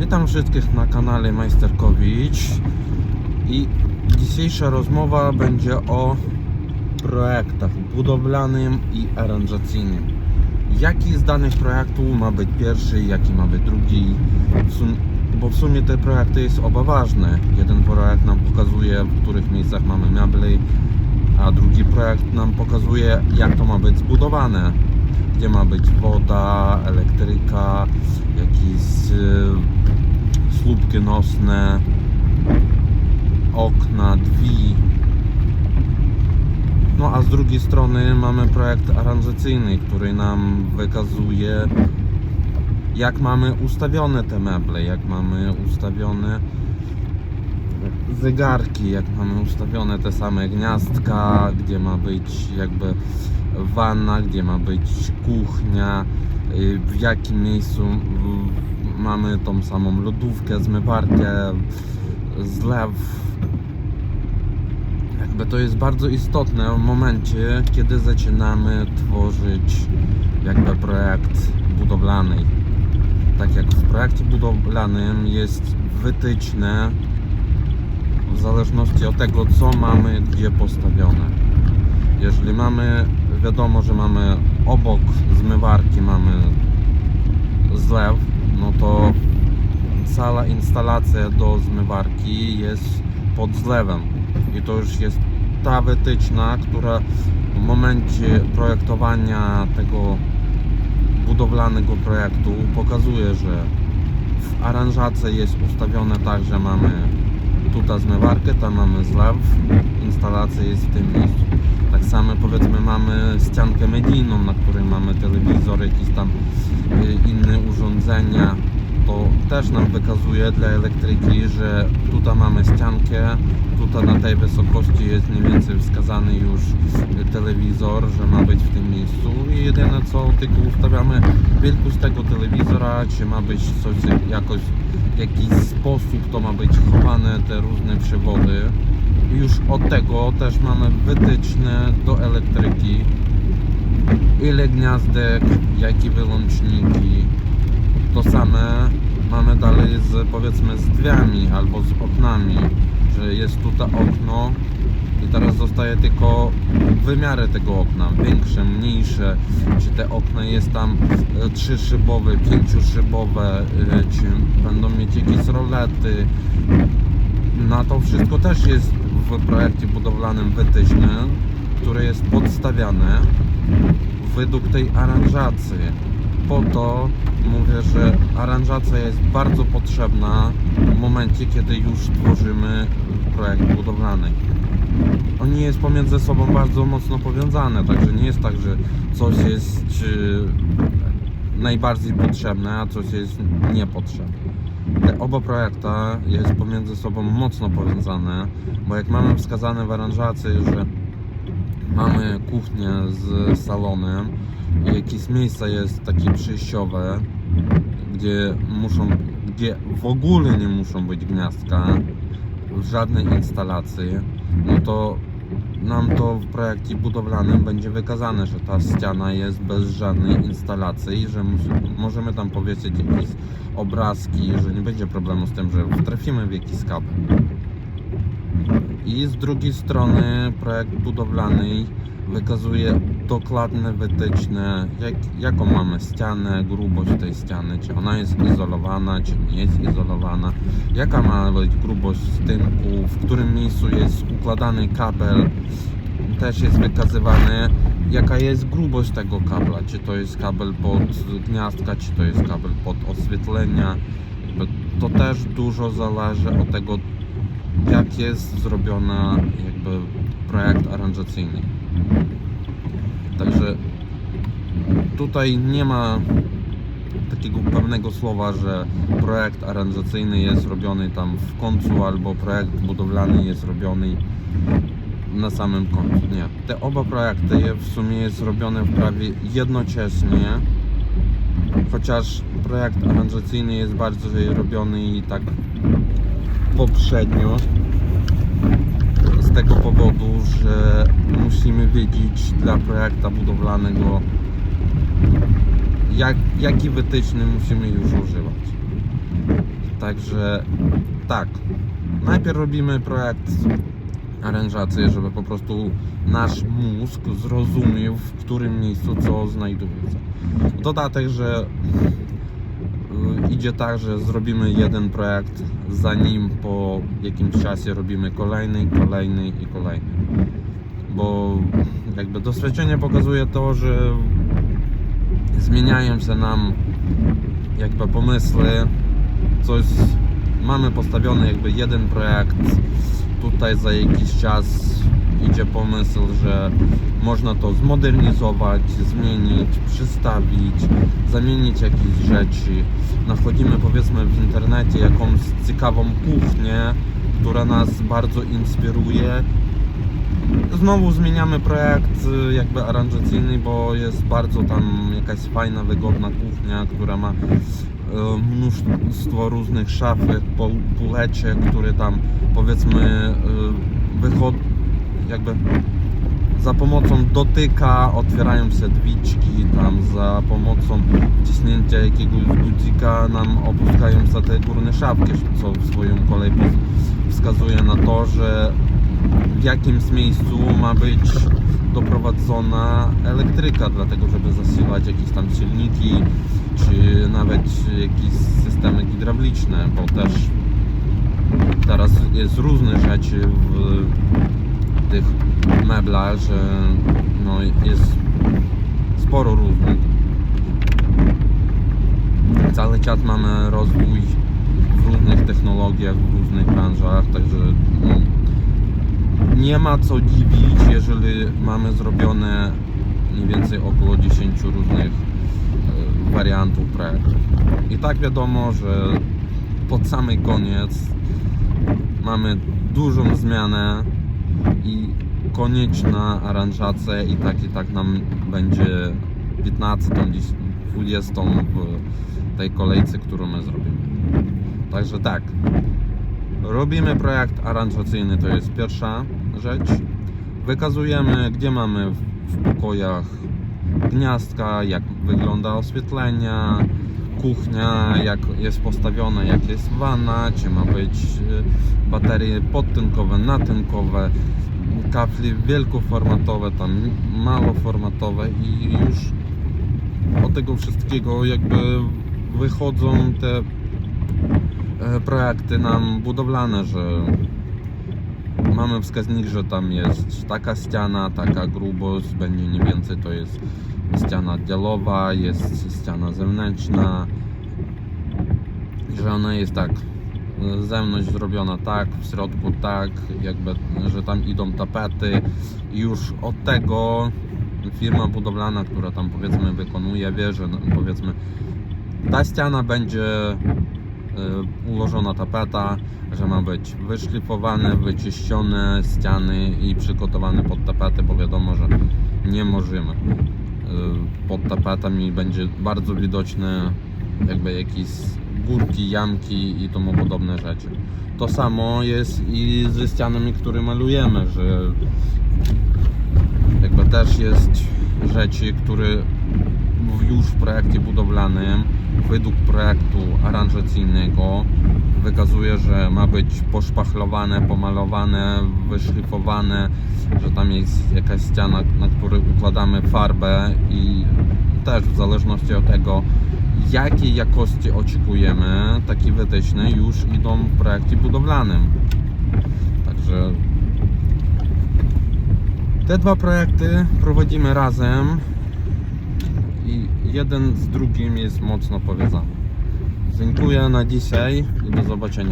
Witam wszystkich na kanale Majsterkowicz i dzisiejsza rozmowa będzie o projektach budowlanym i aranżacyjnym. Jaki z danych projektów ma być pierwszy, jaki ma być drugi? Bo w sumie te projekty jest oba ważne. Jeden projekt nam pokazuje, w których miejscach mamy meble, a drugi projekt nam pokazuje, jak to ma być zbudowane. Gdzie ma być woda, elektryka, jakieś y, słupki nosne, okna, drzwi. No a z drugiej strony mamy projekt aranżacyjny, który nam wykazuje jak mamy ustawione te meble, jak mamy ustawione zegarki, jak mamy ustawione te same gniazdka, gdzie ma być jakby wanna, gdzie ma być kuchnia, y, w jakim miejscu mamy tą samą lodówkę, zmywarkę, zlew. Jakby to jest bardzo istotne w momencie, kiedy zaczynamy tworzyć jakby projekt budowlany. Tak jak w projekcie budowlanym jest wytyczne w zależności od tego, co mamy gdzie postawione. Jeżeli mamy, wiadomo, że mamy obok zmywarki mamy zlew, cała instalacja do zmywarki jest pod zlewem i to już jest ta wytyczna, która w momencie projektowania tego budowlanego projektu pokazuje, że w aranżacji jest ustawione tak, że mamy tutaj zmywarkę, tam mamy zlew, instalacja jest w tym miejscu. Tak samo powiedzmy mamy ściankę medijną, na której mamy telewizor, jakieś tam y, inne urządzenia. To też nam wykazuje dla elektryki, że tutaj mamy ściankę, tutaj na tej wysokości jest mniej więcej wskazany już telewizor, że ma być w tym miejscu i jedyne co tylko ustawiamy wielkość tego telewizora, czy ma być coś jakoś w jakiś sposób to ma być chowane te różne przewody. Już od tego też mamy wytyczne do elektryki. Ile gniazdek, jakie wyłączniki. To same mamy dalej z powiedzmy z drzwiami albo z oknami, że jest tutaj okno i teraz zostaje tylko wymiary tego okna, większe, mniejsze, czy te okna jest tam e, trzyszybowe, pięciuszybowe, e, czy będą mieć jakieś rolety. Na to wszystko też jest w projekcie budowlanym wytyczne, które jest podstawiane według tej aranżacji. Po to mówię, że aranżacja jest bardzo potrzebna w momencie, kiedy już tworzymy projekt budowlany. On jest pomiędzy sobą bardzo mocno powiązane, także nie jest tak, że coś jest e, najbardziej potrzebne, a coś jest niepotrzebne. Te oba projekta jest pomiędzy sobą mocno powiązane, bo jak mamy wskazane w aranżacji, że mamy kuchnię z salonem jakieś miejsca jest takie przejściowe, gdzie muszą, gdzie w ogóle nie muszą być gniazdka żadnej instalacji, no to nam to w projekcie budowlanym będzie wykazane, że ta ściana jest bez żadnej instalacji, że możemy tam powiesić jakieś obrazki, że nie będzie problemu z tym, że wtrafimy w jakiś kabel. I z drugiej strony projekt budowlany wykazuje dokładne wytyczne, jak, jaką mamy ścianę, grubość tej ściany, czy ona jest izolowana, czy nie jest izolowana, jaka ma być grubość stynku, w którym miejscu jest układany kabel, też jest wykazywane, jaka jest grubość tego kabla, czy to jest kabel pod gniazdka, czy to jest kabel pod oświetlenia. To też dużo zależy od tego, jak jest zrobiona jakby projekt aranżacyjny. Także tutaj nie ma takiego pewnego słowa, że projekt aranżacyjny jest robiony tam w końcu albo projekt budowlany jest robiony na samym końcu. Nie. Te oba projekty je- w sumie jest robione w prawie jednocześnie, chociaż projekt aranżacyjny jest bardziej robiony i tak poprzednio z tego powodu, że musimy wiedzieć dla projekta budowlanego jak, jaki wytyczny musimy już używać. Także tak, najpierw robimy projekt aranżacji, żeby po prostu nasz mózg zrozumiał, w którym miejscu co znajduje się. Dodatek, że idzie tak, że zrobimy jeden projekt, zanim po jakimś czasie robimy kolejny, kolejny i kolejny. Bo jakby doświadczenie pokazuje to, że zmieniają się nam jakby pomysły, coś mamy postawiony jakby jeden projekt, tutaj za jakiś czas idzie pomysł, że można to zmodernizować, zmienić, przystawić, zamienić jakieś rzeczy. Nachodzimy powiedzmy w internecie jakąś ciekawą kuchnię, która nas bardzo inspiruje. Znowu zmieniamy projekt y, jakby aranżacyjny, bo jest bardzo tam jakaś fajna, wygodna kuchnia, która ma y, mnóstwo różnych szafek, pół- półeczek, które tam powiedzmy wychodzą jakby za pomocą dotyka otwierają się drzwiczki, tam za pomocą wciśnięcia jakiegoś gudzika nam opuszczają się te górne szafki, co w swoją kolei pos- wskazuje na to, że w jakimś miejscu ma być doprowadzona elektryka, dlatego żeby zasilać jakieś tam silniki, czy nawet jakieś systemy hydrauliczne, bo też teraz jest różne rzeczy w tych meblach, że no jest sporo różnych. Cały czas mamy rozwój w różnych technologiach, w różnych branżach, także no, nie ma co dziwić, jeżeli mamy zrobione mniej więcej około 10 różnych e, wariantów projektów. I tak wiadomo, że pod samej koniec mamy dużą zmianę i konieczna aranżacja i tak i tak nam będzie 15, 20 w tej kolejce, którą my zrobimy. Także tak, robimy projekt aranżacyjny, to jest pierwsza rzecz. Wykazujemy, gdzie mamy w, pokojach gniazdka, jak wygląda oświetlenia, kuchnia, jak jest postawiona, jak jest wanna, czy ma być y, baterie podtynkowe, natynkowe, kafli wielkoformatowe, tam maloformatowe i już od tego wszystkiego jakby wychodzą te e, projekty nam budowlane, że mamy wskaźnik, że tam jest taka ściana, taka grubość, będzie mniej więcej to jest ściana dialowa, jest ściana zewnętrzna, że ona jest tak zewnątrz zrobiona tak, w środku tak, jakby, że tam idą tapety i już od tego firma budowlana, która tam powiedzmy wykonuje, wie, że no, powiedzmy ta ściana będzie e, ułożona tapeta, że ma być wyszlifowane, wyczyszczone ściany i przygotowane pod tapetę, bo wiadomo, że nie możemy. Pod tapetami będzie bardzo widoczne jakby jakieś górki, jamki i tomu podobne rzeczy. To samo jest i ze ścianami, które malujemy, że jakby też jest rzeczy, które już w projekcie budowlanym według projektu aranżacyjnego wykazuje, że ma być poszpachlowane, pomalowane, wyszlifowane, że tam jest jakaś ściana, na której układamy farbę i też w zależności od tego, jakiej jakości oczekujemy, takie wytyczne już idą w projekcie budowlanym. Także te dwa projekty prowadzimy razem i jeden z drugim jest mocno powiązany. Dziękuję na dzisiaj i do zobaczenia.